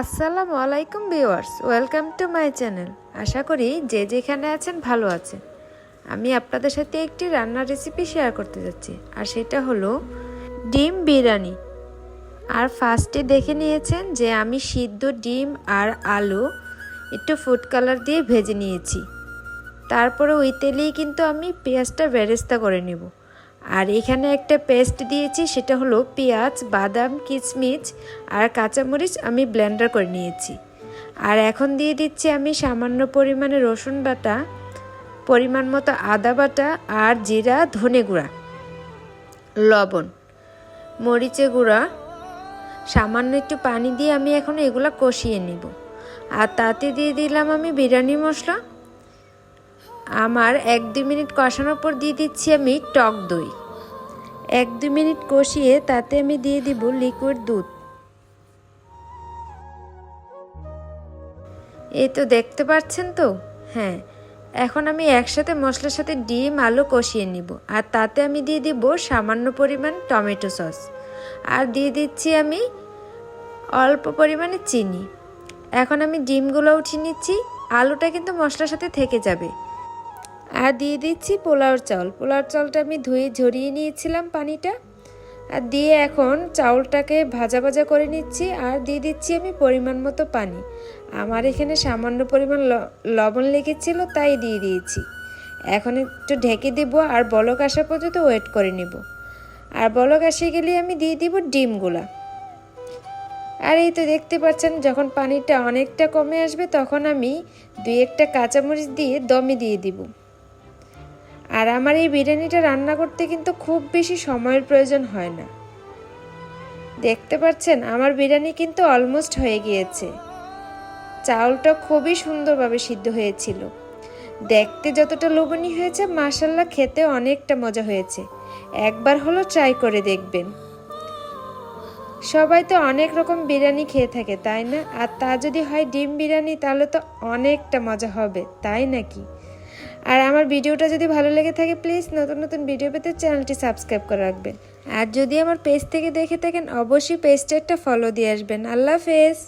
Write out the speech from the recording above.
আসসালামু আলাইকুম viewers, welcome to my channel. আশা করি যে যেখানে আছেন ভালো আছেন। আমি আপনাদের সাথে একটি রান্নার রেসিপি শেয়ার করতে যাচ্ছি, আর সেটা হলো ডিম বিরিয়ানি। আর ফার্স্টে দেখে নিয়েছেন যে আমি সিদ্ধ ডিম আর আলু একটু ফুড কালার দিয়ে ভেজে নিয়েছি। তারপরে ওই তেলেই কিন্তু আমি পেঁয়াজটা বেরেস্তা করে নেব। আর এখানে একটা পেস্ট দিয়েছি, সেটা হলো পেঁয়াজ, বাদাম কিচমিচ আর কাঁচামরিচ আমি ব্লেন্ডার করে নিয়েছি। আর এখন দিয়ে দিচ্ছি আমি সামান্য পরিমাণে রসুন বাটা, পরিমাণ মতো আদা বাটা আর জিরা, ধনে গুঁড়া, লবণ মরিচে গুঁড়া। সামান্য একটু পানি দিয়ে আমি এখন এগুলো কষিয়ে নিব। আর তাতে দিয়ে দিলাম আমি বিরিয়ানি মশলা। আমার এক দুই মিনিট কষানোর পর দিয়ে দিচ্ছি আমি টক দই। এক দুই মিনিট কষিয়ে তাতে আমি দিয়ে দিব লিকুইড দুধ। এই তো দেখতে পাচ্ছেন তো? হ্যাঁ এখন আমি একসাথে মশলার সাথে ডিম, আলু কষিয়ে নিব। আর তাতে আমি দিয়ে দিব সামান্য পরিমাণ টমেটো সস। আর দিয়ে দিচ্ছি আমি অল্প পরিমাণে চিনি। এখন আমি ডিমগুলো উঠিয়ে নিচ্ছি। আলুটা কিন্তু মশলার সাথে থেকে যাবে। আর দিয়ে দিচ্ছি পোলাওর চাউল পোলাওর চাউলটা আমি ধুয়ে ঝরিয়ে নিয়েছিলাম পানিটা। আর দিয়ে এখন চাউলটাকে ভাজা ভাজা করে নিচ্ছি আর দিয়ে দিচ্ছি আমি পরিমাণ মতো পানি। আমার এখানে সামান্য পরিমাণ লবণ লেগেছিল তাই দিয়ে দিয়েছি। এখন একটু ঢেকে দেবো আর বলক আসা পর্যন্ত ওয়েট করে নেব। আর বলক আসে গেলে আমি দিয়ে দিব ডিমগুলা। আর এই তো দেখতে পাচ্ছেন যখন পানিটা অনেকটা কমে আসবে তখন আমি দুই একটা কাঁচামরিচ দিয়ে দমে দিয়ে দিব। আর আমার এই বিরিয়ানিটা রান্না করতে কিন্তু খুব বেশি সময়ের প্রয়োজন হয় না। দেখতে পাচ্ছেন, আমার বিরিয়ানি কিন্তু অলমোস্ট হয়ে গিয়েছে। চাউলটা খুবই সুন্দরভাবে সিদ্ধ হয়েছিল। দেখতে যতটা লোভনীয় হয়েছে মাসাল্লা খেতে অনেকটা মজা হয়েছে। একবার হলো ট্রাই করে দেখবেন। সবাই তো অনেক রকম বিরিয়ানি খেয়ে থাকে, তাই না? আর তা যদি হয় ডিম বিরিয়ানি, তাহলে তো অনেকটা মজা হবে, তাই নাকি? আর আমার ভিডিওটা যদি ভালো লেগে থাকে প্লিজ নতুন নতুন ভিডিও পেতে চ্যানেলটি সাবস্ক্রাইব করে রাখবেন। আর যদি আমার পেজ থেকে দেখে থাকেন, অবশ্যই পেজটা একটা ফলো দিয়ে আসবেন। আল্লাহ হাফেজ।